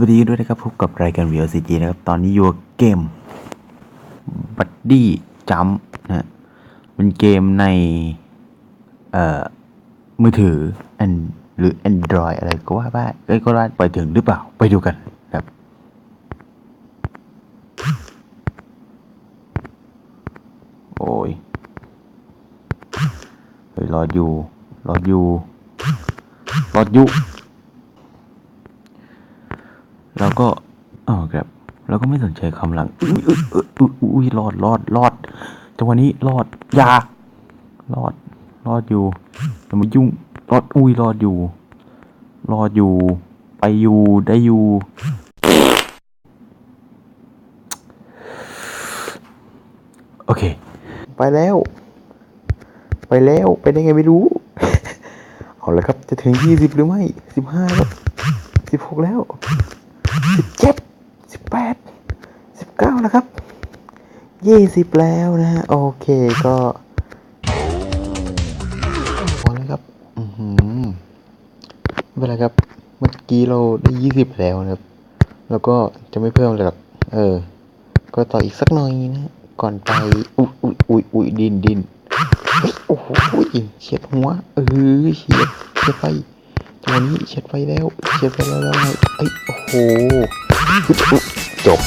วัสดีด้วยนะครับพบกับรายการ VLCG นะครับ ตอนนี้อยู่เกมบัดดี้จัมนะเป็นเกมใน เอ่อ มือถืออันหรือ Android อะไรก็ว่าไปเอ้ยก็ว่าไปถึงหรือเปล่า ไปดูกันครับ โอ้ยเฮ้ยรออยู่รออยู่รออยู่ แล้วก็อ๋อครับแล้วก็ไม่สนใจคำหลังอุ้ยอุ้ยอุ้ยรอดรอดรอดจังหวะนี้รอดยารอดรอดอยู่อย่ามายุ่งรอดอุ้ยรอดอยู่ รอดอยู่ ไปอยู่ได้อยู่โอเค ไปแล้ว ไปแล้วไปได้ไงไม่รู้ เอาละครับ จะถึงยี่สิบหรือไม่สิบห้าแล้วสิบหกแล้ว สิบเจ็ดสิบแปดสิบเก้าแล้วครับยี่สิบแล้วนะฮะ โอเคก็พอแล้วครับ อือหือไม่เป็นไรครับ เมื่อกี้เราได้ยี่สิบแล้วนะครับ แล้วก็จะไม่เพิ่มเลยหรอก เออ ก็ต่ออีกสักหน่อยนะ ก่อนไป อุ้ยอุ้ยอุ้ยอุ้ยดินดินเฮ้ยโอ้โหเฉียดหัว เออเฉียดเฉียดไฟจังห วะนี้เฉียดไฟแล้วเฉียดไฟแล้วแล้วไงเอ้ยโอ้โหจบ